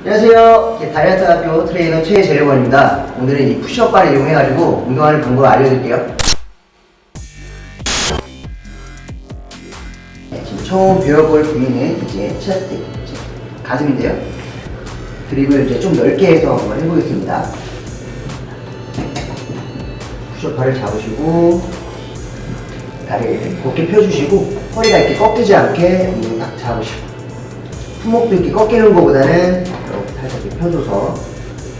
안녕하세요. 예, 다이어트 학교 트레이너 최재료원입니다. 오늘은 이 푸시업바를 이용해가지고 운동하는 방법을 알려드릴게요. 네, 지금 처음 배워볼 부위는 이제 체스트, 이제 가슴인데요. 드립을 이제 좀 넓게 해서 한번 해보겠습니다. 푸시업바를 잡으시고 다리를 곧게 펴주시고 허리가 이렇게 꺾이지 않게 음, 딱 잡으시고 품목도 이렇게 꺾이는 것보다는 펴줘서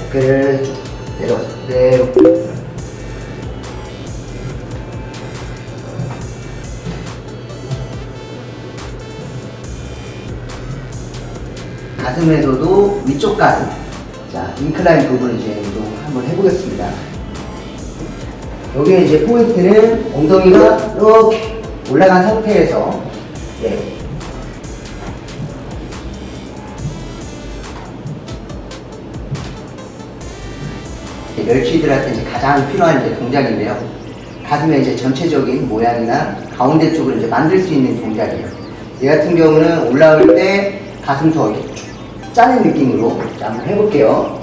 어깨를 쭉 내려서 내려 가슴에서도 위쪽 가슴 자 인클라인 부분 이제 운동 한번 해보겠습니다. 여기에 이제 포인트는 엉덩이가 이렇게 올라간 상태에서 멸치들한테 이제 가장 필요한 이제 동작인데요. 가슴의 이제 전체적인 모양이나 가운데 쪽을 이제 만들 수 있는 동작이에요. 얘 같은 경우는 올라올 때 가슴 더 짜는 느낌으로 자, 한번 해볼게요.